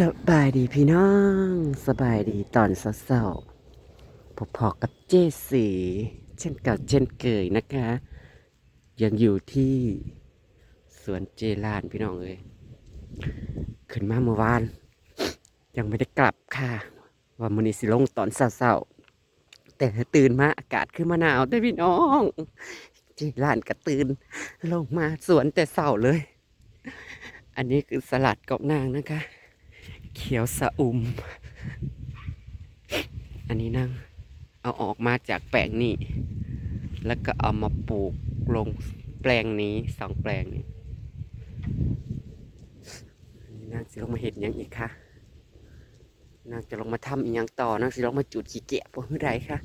สบายดีพี่น้องสบายดีตอนเศร้าๆพบพอกับเจสีเช่นเก่าเช่นเกยนะคะ ยังอยู่ที่สวนเจลานพี่น้องเอ้ยขึ้นมาเมื่อวาน ยังไม่ได้กลับค่ะว่ามันนี้สิลงตอนเศร้าๆแต่ตื่นมาอากาศขึ้นมาหนาวได้พี่น้อง เจลานก็ตื่น ลงมาสวนแต่เศร้าเลย อันนี้คือสลัดกอกนางนะคะ เขียวสะอุ่ม อันนี้นั่ง เอาออกมาจากแปลงนี้ แล้วก็เอามาปลูกลงแปลงนี้สองแปลงนี้อันางสิลงมาเห็ดหยังอีกคะนางจะลงมาทำอีกยังต่อนางสิลงมาจุดขี้เกียจพวกใดคะ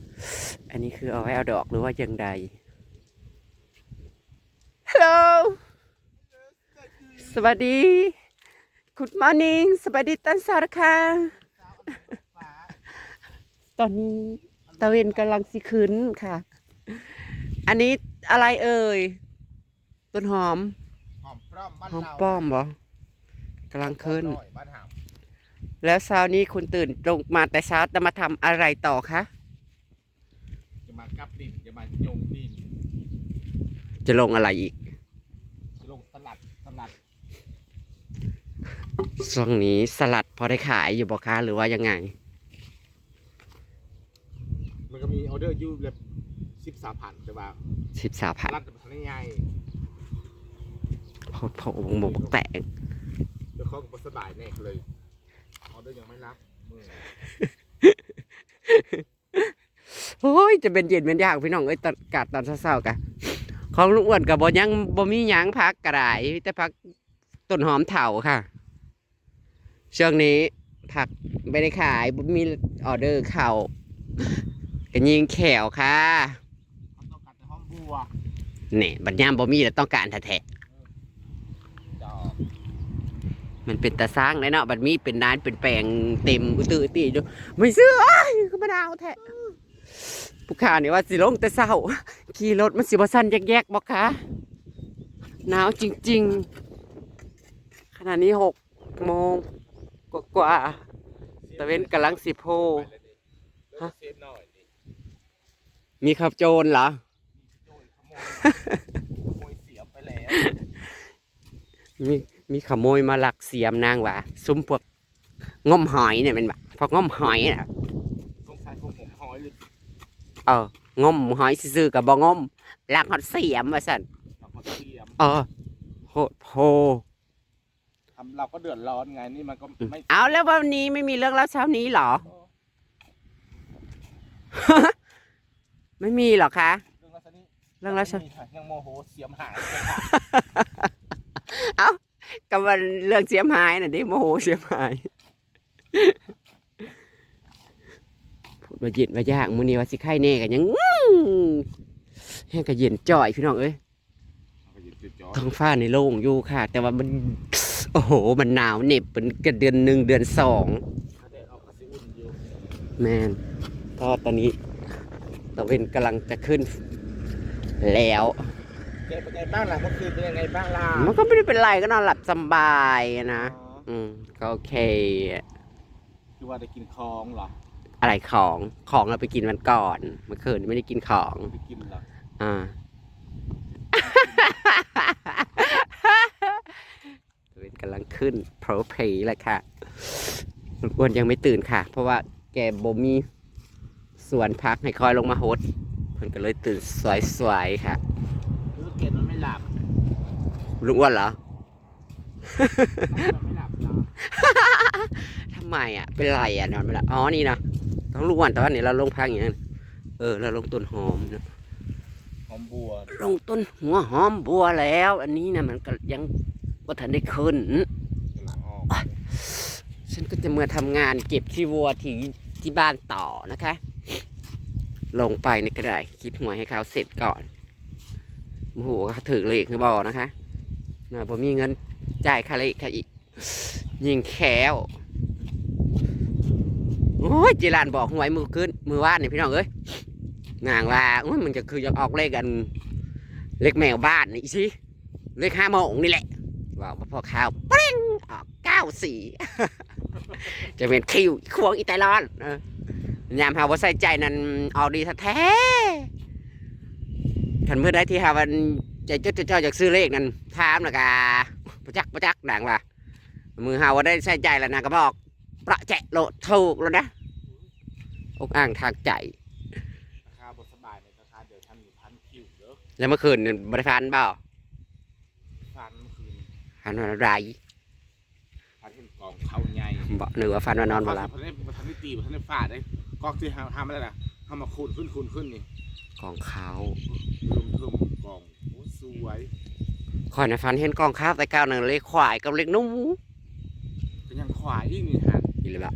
อันนี้คือเอาไว้เอาดอกหรือว่าย่างใดฮัลโหลสวัสดี Good morning สวัสดีตอนเช้าค่ะ ตอนนี้ตะเวนกำลังสิขึ้นค่ะ อันนี้อะไรเอ่ย ต้นหอม หอมป้อมบ้านหอมเราป้อมบ่กำลังขึ้นหอยบ้านหามแล้วเช้านี้คุณตื่นลงมาแต่เช้าจะมาทำอะไรต่อคะจะมากับดินจะมาโยงดิน จะลงอะไรอีก จะลงสลัดสลัด ช่วงนี้สลัดพอได้ขายอยู่บ่คะหรือว่ายังไง มันก็มีออเดอร์อยู่แบบสิบสามพันแต่ว่าสิบสามสพันลัดมันทำง่ายพอพอวงบกแตกเดี๋ยวเขาก็บ่สบายแน่เลยออเดอร์ยังไม่รับมือโอ้ยจะเป็นเย็นเป็นยากพี่น้องเอ้ยตอนกาดตอนเช้าๆกะของลุงอ้วนกับบ่ยังบ่มีหยังพักกระไรแต่พักต้นหอมเถาค่ะ ช่วงนี้ผักไม่ได้ขายบ่มีออเดอร์เข้าก็ยิงแขวค่ะเขาต้องการแต่ห้อมบัวนี่บัดยามบ่มีแล้วต้องการแท้ดอกๆมันเป็นตาสร้างเลยเนาะบัดมีเป็นนานเป็นแปลงเต็มอุตืออุตีอยู่ไม่ซื้อเอ้ยก็มาดาวแท้ผู้ค้านี่ว่าสิลงแต่เช้าขี่รถมันสิบ่สั้นแยกๆบ่คะหนาวจริง ๆ ขณะนี้หกโมง กว่าๆตะเว้นกำลังสิโพฮะเซฟหน่อยดิมีขับโจรเหรอโดนขโมยขโมยเสียไปแล้วมีมีขโมยมาลักเสียมนางว่ะซุ้มพวกง้มหอยเนี่ยเป็นแบบพวกง้มหอยน่ะสงสัยพวกผมหอยหรือเออง้มหอยซื่อๆกับบ่ง้มลักหอดเสียมว่าสั่นเราก็เสียมเออโหดโพทำ เราก็เดือดร้อนไงนี่มันก็ไม่เอาแล้ววันนี้ไม่มีเรื่องแล้วเช้านี้เหรอ ไม่มีเหรอคะ เรื่องลักษณะนี้เรื่องแล้วเช้ามีค่ะยังโมโหเสียมหายกับวันเรื่องเสียมหายน่ะดิโมโหเสียมหายพูดว่าเย็นว่ายากมื้อนี้ว่าสิไข่แน่กันยังอื้อแห้งก็เย็นจ่อยพี่น้องเอ้ยก็หยุดจุดจอด ท้องฟ้าในโล่งอยู่ค่ะ แต่ว่ามัน โอ้โห มันหนาวเหน็บเป็นกันเดือนหนึ่งเดือนสองถ้าได้ออกกระสิอุ่นอยู่แมนเพราะว่าตอนนี้ตะเวนกำลังจะขึ้นแล้วเจ๊เป็นไงบ้างล่ะเมื่อคืนเป็นยังไงบ้างล่ะมันก็ไม่ได้เป็นไรก็นอนหลับสบายนะอ๋ออืมก็โอเคคือว่าได้กินคลองเหรอ อะไรของ ของเราไปกินวันก่อน เมื่อคืนไม่ได้กินของ ไปกินเหรอ อ่าะเวนกำลังขึ้นโปรเพย์เลยค่ะลุงอ้วนยังไม่ตื่นค่ะ เพราะว่าแกบ่มีสวนพักให้คอยลงมาโฮสต์เพิ่นก็เลยตื่นสวยๆค่ะรู้เกณฑ์มันไม่หลับลุงอ้วนเหรอ มันไม่หลับเหรอทำไมอะ เป็นไรอะนอนไม่หลับอ๋อนี่นะต้องลุงอ้วนแต่ว่านี่เราลงพักอย่างนั้นเออเราลงต้นหอมนะหอมบัวลงต้นหัวหอมบัวแล้ว อันนี้นะมันก็ยังว่าทันได้ขึ้น หลังออก ฉันก็ จะเมื่อทำงานเก็บขี้วัวที่ที่บ้านต่อนะคะ ลงไปในกระไดคิดหวยให้เขาเสร็จก่อนโอ้โหเขาถือเลขคือบอกนะคะนะผมมีเงินจ่ายค่าเลขค่ะอีก ยิงแควโอ้ยจีรานบอกหวยมือขึ้นมือว่านนี่พี่น้องเอ้ยนางว่าโอ้ยมันจะคือจะออกเลขกัน เลขแมวบ้านนี่สิเลขห้าโมงนี่แหละบอกว่าพอข้าวปรี้งออกเก้าสี่ จะเป็นคิวควงอีไตลอนเออยามหาว่าใส่ใจนั้นออกดีแท้ๆคันเมื่อใดที่หาวันใจจดใจจ่ออยากซื้อเลขนั้นถามนะกาประจักประจักดังว่ามือหาว่าได้ใส่ใจแล้วนะก็บอกประแจะโลดถูกแล้วนะอกอ่างทางใจราคาบสบายในราคาเดี๋ยวทำอยู่พันคิวเด้อแล้วเมื่อคืนนี่บริพันธ์เปล่าพันเมื่อคืนพันวันอะไร พันเห็นกองเขาใหญ่บอกหรือว่าฟันวันนอนมาหลับพันได้พันได้ตีพันได้ฟาดได้กองที่ทำทำอะไรล่ะทำมาคูณขึ้นคูณขึ้นนี่ของเขาเพิ่มเพิ่มกองโอ้สวยคอยในะฟันเห็นกองข้าวแต่ก้าวหนึ่งเลยควายกับเล็กนุ่มเป็นยังควายอีกนี่ฮะอีเลยแบบ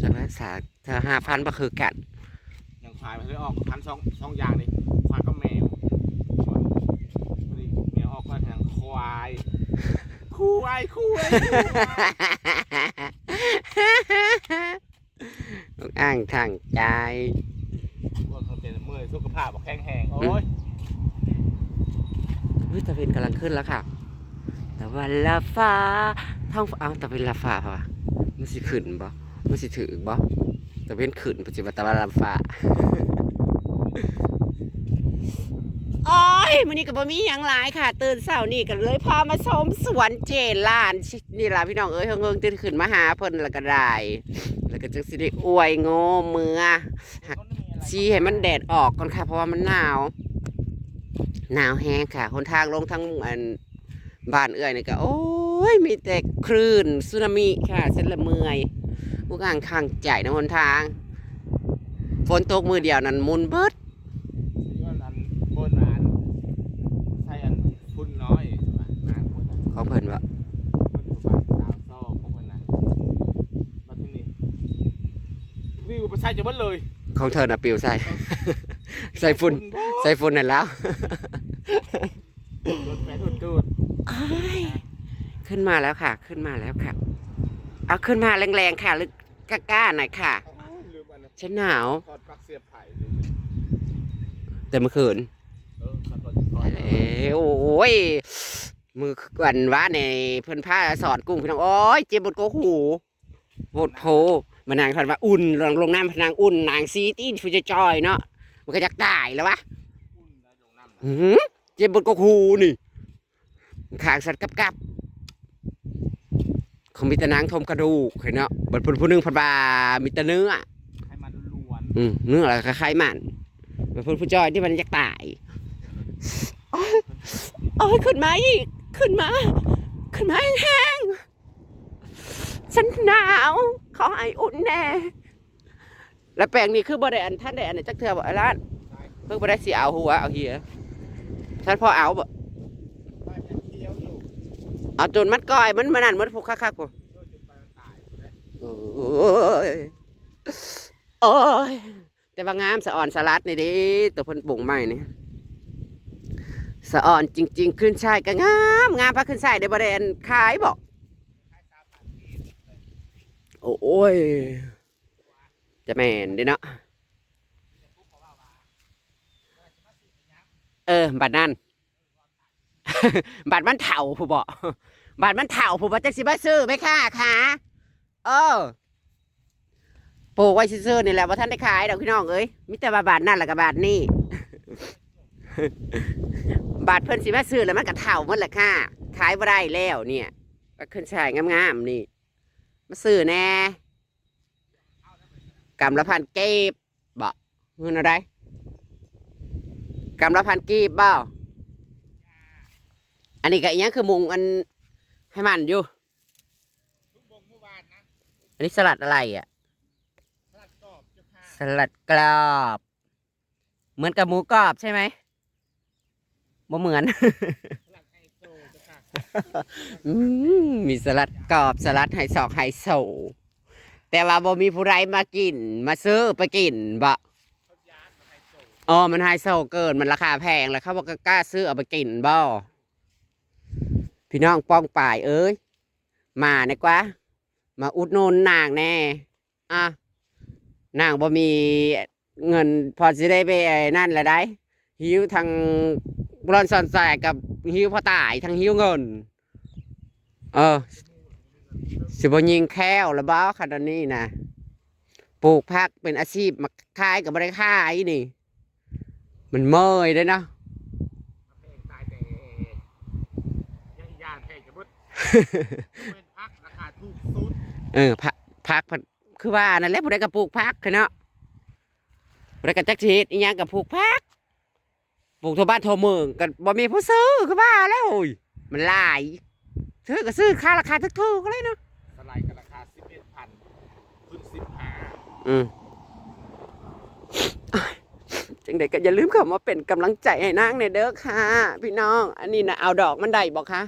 จากนั้นสาเธอห้าพันก็คือกันยังควายมันได้ออกพันสองสองอย่างนี่ควายก็แมวมันนี่แมวออกมาทางควาย ควายควายควายอกอ่างทางใจพวกเขาเป็นเมื่อยสุขภาพบอกแข็งแรงโอ้ยวิตาเวนกำลังขึ้นแล้วค่ะแต่วันละฟ้าท้องฟ้าเอาแต่เป็นละฟ้าป่ะมันสิขึ้นบ่มันสิถือบ่แต่เป็นขึ้นปัจจุบันตะวันละฟ้าโอ้ ยมันนี้ก็บ่มีหยังหลายค่ะ ตื่นเช้านี่ก็เลยพามาชมสวนเจลานนี่ล่ะพี่น้องเอ้ยเฮิงๆตื่นขึ้นมาหาเพิ่นแล้วก็ได้ แล้วก็จังสิได้อวยโง่มือชี้ให้มันแดดออกก่อนค่ะ เพราะว่ามันหนาวหนาวแห้งค่ะหนทางลงทั้งอันบ้านเอื้อยนี่ก็ โอ้ยมีแต่คลื่นสึนามิค่ะเส้นละเมื่อยพวกอ่างข้างใจนะหนทางฝนตกมือเดียวนั้นมุนเบิด ย้อนอันบนอันใช่อันฝุ่นน้อยน้ำฝุ่นอันของเพิ่นว่ามันอยู่บ้านสาวซ่อของมันนะมาที่นี่วิวไปใช่จะเบิ้เลยของเธอน่ะปิวใส่ ใส่ฝุ่นใส่ฝุ่นนั่นแล้ว รถแฟนดูดอ้ายขึ้นมาแล้วค่ะ ขึ้นมาแล้วค่ะ เอาขึ้นมาแรงๆค่ะ หรือกล้าๆหน่อยค่ะลืมอันนั้นฉันหนาว ถอดปลั๊กเสียบไผ่แต่เมื่อคืนเออถอดปลั๊กถอดเอ้ยโอ้ย มือวันว่าในเพิ่นผ้าสอนกุ้งพี่น้องโอ้ยเจ็บบดโกหูบดโพมานางทันว่าอุ่นลงลงน้ำพนางอุ่นนางซีตีนฟูจะจอยเนาะมันก็อยากตายแล้ววะอุ่นได้ลงน้ำนะหือเจ็บบดโกหูนี่ขางสัตว์กับกับเขามีแต่นางทมกระดูกเห็นเนาะบัดผู้ผู้หนึงพันบามีแต่เนื้อให้มันล้วนอืมเนื้ออะไรคล้ายๆมันบัดผู้ผู้จอยที่มันอยากตายโอ้ยโอ้ยขึ้นมาอีก ขึ้นมา ขึ้นมาแห้งๆฉันหนาว เขอให้อุ่นแน่ แล้วแปลงนี้คือบ่ได้อันท่านได้อันไหนจักเทือบ่ไอ้ร้านเพิ่งบ่ได้สิเอาหัวเอาเหียท่านพอเอาบ่เป็นเอยู่เอาจนมันก้อยมันมันนั่นมันพวกคักๆบ่โดนจนไปมันตายโอ้ยโอ้ยแต่ว่างามสะอ่อนสลัดนี่ดิตัวพนปลูกใหม่นี่ สะอ่อนจริง ๆ ขึ้นช่ายก็งามงามพระขึ้นช่ายได้บ่ได้อันขายบ่โอ้ยจะแม่นดิเนาะเออบัดนั้นบัดมันเถ่าผู้บ่บัดมันเถ่าผู้บ่จักสิมาซื้อไหมค่ะค่ะเออปลูกไว้ซื่อนี่แหละว่าท่านได้ขายดอกพี่น้องเอ้ยมิแต่ว่าบาทนั่นแหละกับบาทนี่ บาทเพิ่นสิมาซื้อแล้วมันก็เถ่าหมดแหละค่ะ ขายบ่ได้แล้วเนี่ยก็ขึ้นชายงามๆนี่ มาซื้อแน่กำละพันเก็บบ่เงินอะไรกำละพันกีบบ่อันนี้ก็อีหยังคือมุงอันให้มันอยู่อันนี้สลัดอะไรอะ สลัดกรอบเจ้าค่ะสลัดกรอบเหมือนกับหมูกรอบใช่ไหม บ่เหมือนสลัดไฮโซเจ้าค่ะอืมมีสลัดกรอบสลัดไฮซอกไฮโซแต่ว่าบ่มีผู้ใดมากิน มาซื้อไปกินบ่เขาย้านมาไฮโซอ๋อมันไฮโซเกินมันราคาแพงแล้วเขาบอกกล้าซื้อเอาไปกินบ่พี่น้องป้องป่ายเอ้ยมาเนกว่า มาอุดหนุนนางแน่ อะนางบ่มีเงินพอสิได้ไปไอ้นั่นละได้หิวทาง บรอนซอนแสกกับหิวพอตายทางหิวเงิน เออ สิบยิงแค้วแล้วบ้าขนาดนี้นะปลูกผักเป็นอาชีพมาขายกับบริขายนี่ มันเมยเลยเนาะเพลงตายแต่ยังยานเพลงจะมุดเป็นพักราคาถูกสุดเออผักผักผักคือว่านั่นแหละผู้ใดก็ปลูกผักคือเนาะผู้ใดก็จักชีตอีหยังกับปลูกผัก ปลูกทั่วบ้านทั่วเมืองกันบ่มีผู้ซื้อคือว่าแล้วโอ้ยมันหลายซื้อก็ซื้อค่าราคาถูกๆก็เลยเนาะสไลด์กันราคาสิบเอ็ดพันขึ้นสิบห้าอืมจังใดก็อย่าลืมเข้ามาเป็นกำลังใจให้นางในเด้อค่ะ พี่น้อง อันนี้นะเอาดอกมันได้บอกคะ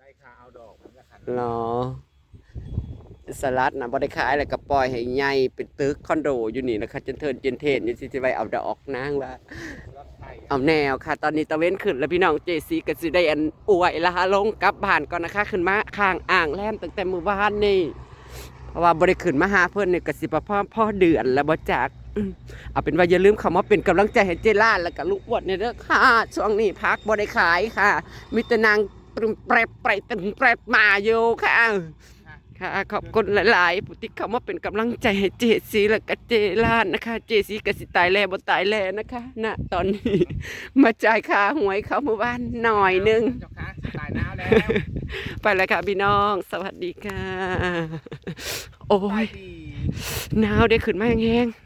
ได้ค่าเอาดอกมันราคาหรอ สลัดนะบ่ได้ขายแล้วก็ปล่อยให้ใหญ่เป็นตึกคอนโดอยู่นี่นะคะจนเทินเจนเทนนี่สิสิไว้เอาดอกนางว่ารถไทยเอาแนวค่ะ ตอนนี้ตะเว้นขึ้นแล้วพี่น้องเจซีก็สิได้อันอวยละฮะลงกลับบ้านก่อนนะคะขึ้นมาข้างอ่างแลมตั้งแต่มื้อวานนี่เพราะว่าบ่ได้ขึ้นมาหาเพิ่นนี่ก็สิประพ่อพ่อเดือนแล้วบ่จักอืมเอาเป็นว่าอย่าลืมเข้ามาเป็นกำลังใจให้เจล่าแล้วก็ลูกอ้วนนี่เด้อค่ะช่วงนี้พักบ่ได้ขายค่ะมีแต่นางปรึมแปรไปตึงแปรมาอยู่ค่ะ ค่ะขอบคุณหลายๆผู้ที่เข้ามาเป็นกำลังใจให้เจซีและก็เจล้านนะคะ เจซีก็สิตายแล้วบ่ตายแล้วนะคะณตอนนี้ มาจ่ายค่าหวยเขาเมื่อวานหน่อยหนึงเจ้าค่ะสิตายหนาวแล้วไปแล้วค่ะพี่น้อง สวัสดีค่ะ โอ้ไปยดีหนาวได้ขึ้นมาแห้งๆ